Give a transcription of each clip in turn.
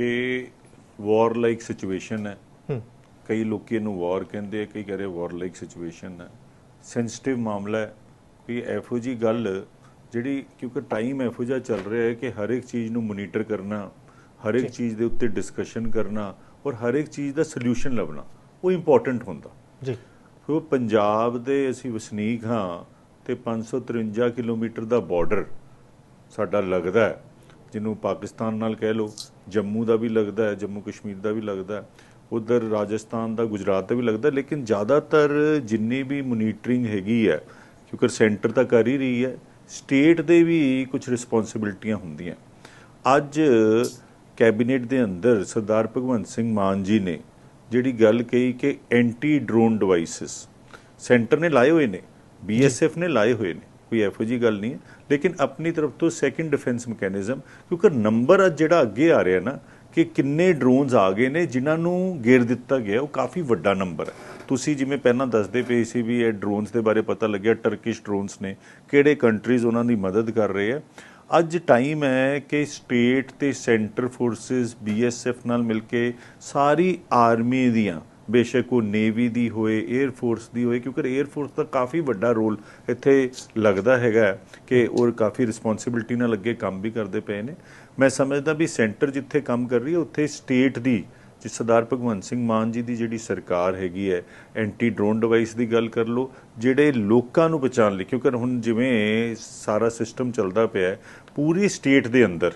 ਕਿ ਵਾਰ like situation ਹੈ। ਕਈ ਲੋਕੀ ਇਹਨੂੰ ਵਾਰ ਕਹਿੰਦੇ ਆ ਕਈ ਕਹਿੰਦੇ ਵਾਰ ਲਾਈਕ ਸਿਚੁਏਸ਼ਨ ਹੈ। ਸੈਂਸਿਟਿਵ ਮਾਮਲਾ ਹੈ ਕਿ ਇਹੋ ਜੀ ਗੱਲ ਜਿਹੜੀ ਕਿਉਂਕਿ ਟਾਈਮ ਇਹੋ ਜਿਹਾ ਚੱਲ ਰਿਹਾ ਹੈ ਕਿ ਹਰ ਇੱਕ ਚੀਜ਼ ਨੂੰ ਮੋਨੀਟਰ ਕਰਨਾ ਹਰ ਇੱਕ ਚੀਜ਼ ਦੇ ਉੱਤੇ ਡਿਸਕਸ਼ਨ ਕਰਨਾ ਔਰ ਹਰ ਇੱਕ ਚੀਜ਼ ਦਾ ਸੋਲੂਸ਼ਨ ਲੱਭਣਾ ਉਹ ਇੰਪੋਰਟੈਂਟ ਹੁੰਦਾ। ਜੀ। ਸੋ ਪੰਜਾਬ ਦੇ ਅਸੀਂ ਵਸਨੀਕ ਹਾਂ ਤੇ 553 ਕਿਲੋਮੀਟਰ ਦਾ ਬਾਰਡਰ ਸਾਡਾ ਲੱਗਦਾ ਹੈ। ਜਿਹਨੂੰ ਪਾਕਿਸਤਾਨ ਨਾਲ ਕਹਿ ਲਓ ਜੰਮੂ ਦਾ ਵੀ ਲੱਗਦਾ ਹੈ ਜੰਮੂ ਕਸ਼ਮੀਰ ਦਾ ਵੀ ਲੱਗਦਾ ਹੈ ਉਧਰ ਰਾਜਸਥਾਨ ਦਾ ਗੁਜਰਾਤ ਦਾ ਵੀ ਲੱਗਦਾ ਲੇਕਿਨ ਜ਼ਿਆਦਾਤਰ ਜਿੰਨੀ ਵੀ ਮੋਨੀਟਰਿੰਗ ਹੈਗੀ ਹੈ ਕਿਉਂਕਿ ਸੈਂਟਰ ਤਾਂ ਕਰ ਹੀ ਰਹੀ ਹੈ ਸਟੇਟ ਦੇ ਵੀ ਕੁਝ ਰਿਸਪੌਂਸਿਬਿਲਟੀਆਂ ਹੁੰਦੀਆਂ। ਅੱਜ ਕੈਬਨਿਟ ਦੇ ਅੰਦਰ ਸਰਦਾਰ ਭਗਵੰਤ ਸਿੰਘ ਮਾਨ ਜੀ ਨੇ ਜਿਹੜੀ ਗੱਲ ਕਹੀ ਕਿ ਐਂਟੀ ਡਰੋਨ ਡਿਵਾਈਸਸ ਸੈਂਟਰ ਨੇ ਲਾਏ ਹੋਏ ਨੇ ਬੀਐਸਐਫ ਨੇ ਲਾਏ ਹੋਏ ਨੇ। ਕੋਈ ਇਹੋ ਜੀ ਗੱਲ ਨਹੀਂ ਹੈ। ਲੇਕਿਨ ਆਪਣੀ ਤਰਫ ਤੋਂ ਸੈਕੰਡ ਡਿਫੈਂਸ ਮੈਕੈਨਿਜ਼ਮ ਕਿਉਂਕਿ ਨੰਬਰ ਅੱਜ ਜਿਹੜਾ ਅੱਗੇ ਆ ਰਿਹਾ ਨਾ, ਕਿ ਕਿੰਨੇ ਡਰੋਨਸ ਆ ਗਏ ਨੇ, ਜਿਨ੍ਹਾਂ ਨੂੰ ਗੇਰ ਦਿੱਤਾ ਗਿਆ, ਉਹ ਕਾਫੀ ਵੱਡਾ ਨੰਬਰ ਹੈ। ਤੁਸੀਂ ਜਿਵੇਂ ਪਹਿਲਾਂ ਦੱਸਦੇ ਪਏ ਸੀ ਵੀ ਇਹ ਡਰੋਨਸ ਦੇ ਬਾਰੇ ਪਤਾ ਲੱਗਿਆ ਟਰਕਿਸ਼ ਡਰੋਨਸ ਨੇ, ਕਿਹੜੇ ਕੰਟਰੀਜ਼ ਉਹਨਾਂ ਦੀ ਮਦਦ ਕਰ ਰਹੇ ਆ। ਅੱਜ ਟਾਈਮ ਹੈ ਕਿ ਸਟੇਟ ਤੇ ਸੈਂਟਰ ਫੋਰਸਸ ਬੀਐਸਐਫ ਨਾਲ ਮਿਲ ਕੇ ਸਾਰੀ ਆਰਮੀ ਦੀਆਂ ਬੇਸ਼ੱਕ ਉਹ ਨੇਵੀ ਦੀ ਹੋਏ 에ਅਰ ਫੋਰਸ ਦੀ ਹੋਏ, ਕਿਉਂਕਿ 에ਅਰ ਫੋਰਸ ਦਾ ਕਾਫੀ ਵੱਡਾ ਰੋਲ ਇੱਥੇ ਲੱਗਦਾ ਹੈਗਾ ਕਿ ਉਹ ਕਾਫੀ ਰਿਸਪੌਂਸਿਬਿਲਟੀ ਨਾਲ ਅੱਗੇ ਕੰਮ ਵੀ ਕਰਦੇ ਪਏ ਨੇ। ਮੈਂ ਸਮਝਦਾ ਵੀ ਸੈਂਟਰ ਜਿੱਥੇ ਕੰਮ ਕਰ ਰਹੀ ਹੈ, ਉੱਥੇ ਸਟੇਟ ਦੀ ਜਿਸ ਸਰਦਾਰ ਭਗਵੰਤ ਸਿੰਘ ਮਾਨ ਜੀ ਦੀ ਜਿਹੜੀ ਸਰਕਾਰ ਹੈਗੀ ਹੈ ਐਂਟੀ ਡਰੋਨ ਡਿਵਾਈਸ ਦੀ ਗੱਲ ਕਰ ਲਓ, ਜਿਹੜੇ ਲੋਕਾਂ ਨੂੰ ਬਚਾਉਣ ਲਈ, ਕਿਉਂਕਿ ਹੁਣ ਜਿਵੇਂ ਸਾਰਾ ਸਿਸਟਮ ਚੱਲਦਾ ਪਿਆ ਹੈ, ਪੂਰੀ ਸਟੇਟ ਦੇ ਅੰਦਰ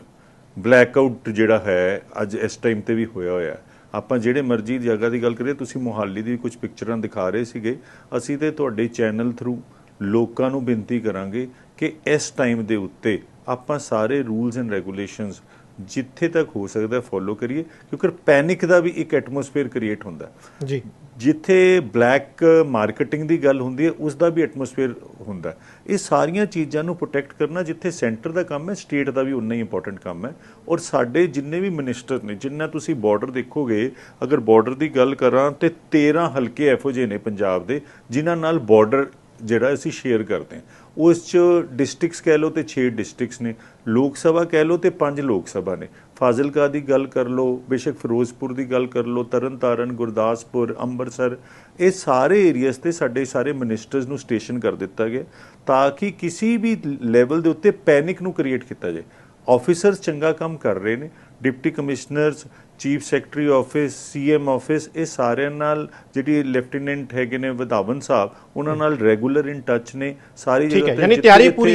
ਬਲੈਕ ਆਊਟ ਜਿਹੜਾ ਹੈ, ਅੱਜ ਇਸ ਟਾਈਮ ਤੇ ਵੀ ਹੋਇਆ ਹੋਇਆ ਹੈ। ਆਪਾਂ ਜਿਹੜੇ ਮਰਜ਼ੀ ਜਗ੍ਹਾ ਦੀ ਗੱਲ ਕਰੀਏ, ਤੁਸੀਂ ਮੁਹਾਲੀ ਦੀ ਕੁਝ ਪਿਕਚਰਾਂ ਦਿਖਾ ਰਹੇ ਸੀਗੇ। ਅਸੀਂ ਤੇ ਤੁਹਾਡੇ ਚੈਨਲ ਥਰੂ ਲੋਕਾਂ ਨੂੰ ਬੇਨਤੀ ਕਰਾਂਗੇ ਕਿ ਇਸ ਟਾਈਮ ਦੇ ਉੱਤੇ ਆਪਾਂ ਸਾਰੇ ਰੂਲਸ ਐਂਡ ਰੈਗੂਲੇਸ਼ਨਸ ਜਿੱਥੇ ਤੱਕ ਹੋ ਸਕਦਾ ਫੋਲੋ ਕਰੀਏ ਕਿਉਂਕਿ ਪੈਨਿਕ ਦਾ ਵੀ ਇੱਕ ਐਟਮੋਸਫੇਅਰ ਕ੍ਰੀਏਟ ਹੁੰਦਾ। ਜੀ। ਜਿੱਥੇ ਬਲੈਕ ਮਾਰਕੀਟਿੰਗ ਦੀ ਗੱਲ ਹੁੰਦੀ ਹੈ ਉਸ ਦਾ ਵੀ ਐਟਮੋਸਫੇਅਰ ਹੁੰਦਾ। ਇਹ ਸਾਰੀਆਂ ਚੀਜ਼ਾਂ ਨੂੰ ਪ੍ਰੋਟੈਕਟ ਕਰਨਾ ਜਿੱਥੇ ਸੈਂਟਰ ਦਾ ਕੰਮ ਹੈ ਸਟੇਟ ਦਾ ਵੀ ਉਨਾ ਹੀ ਇੰਪੋਰਟੈਂਟ ਕੰਮ ਹੈ। ਔਰ ਸਾਡੇ ਜਿੰਨੇ ਵੀ ਮਿਨਿਸਟਰ ਨੇ ਜਿੰਨਾ ਤੁਸੀਂ ਬਾਰਡਰ ਦੇਖੋਗੇ ਅਗਰ ਬਾਰਡਰ ਦੀ ਗੱਲ ਕਰਾਂ ਤੇ 13 ਹਲਕੇ ਜਿਹੇ ਨੇ ਪੰਜਾਬ ਦੇ ਜਿਨ੍ਹਾਂ ਨਾਲ ਬਾਰਡਰ ਜਿਹੜਾ ਅਸੀਂ ਸ਼ੇਅਰ ਕਰਦੇ ਹਾਂ, ਉਸ ਚ ਡਿਸਟ੍ਰਿਕਟਸ ਕਹਿ ਲਓ ਤੇ 6 ਡਿਸਟ੍ਰਿਕਟਸ ਨੇ, ਲੋਕ ਸਭਾ ਕਹਿ ਲਓ ਤੇ 5 ਲੋਕ ਸਭਾ ਨੇ। ਫਾਜ਼ਿਲਕਾ ਦੀ ਗੱਲ ਕਰ ਲਓ, ਬੇਸ਼ੱਕ ਫਿਰੋਜ਼ਪੁਰ ਦੀ ਗੱਲ ਕਰ ਲਓ, ਤਰਨਤਾਰਨ, ਗੁਰਦਾਸਪੁਰ, ਅੰਮ੍ਰਿਤਸਰ, ਇਹ ਸਾਰੇ ਏਰੀਆਸ ਤੇ ਸਾਡੇ ਸਾਰੇ ਮਿਨਿਸਟਰਸ ਨੂੰ ਸਟੇਸ਼ਨ ਕਰ ਦਿੱਤਾ ਗਿਆ ਤਾਂ ਕਿ ਕਿਸੇ ਵੀ ਲੈਵਲ ਦੇ ਉੱਤੇ ਪੈਨਿਕ ਨੂੰ ਕ੍ਰੀਏਟ ਕੀਤਾ ਜਾਏ। ਆਫੀਸਰਸ ਚੰਗਾ ਕੰਮ ਕਰ ਰਹੇ ਨੇ deputy commissioners chief secretary office CM office ਇਹ ਸਾਰਿਆਂ ਨਾਲ ਜਿਹੜੀ ਲੈਫਟੀਨੈਂਟ ਹੈਗੇ ਨੇ ਵਧਾਵਨ ਸਾਹਿਬ ਉਹਨਾਂ ਨਾਲ ਰੈਗੂਲਰ ਇਨ ਟੱਚ ਨੇ ਸਾਰੀ ਠੀਕ ਹੈ, ਯਾਨੀ ਤਿਆਰੀ ਪੂਰੀ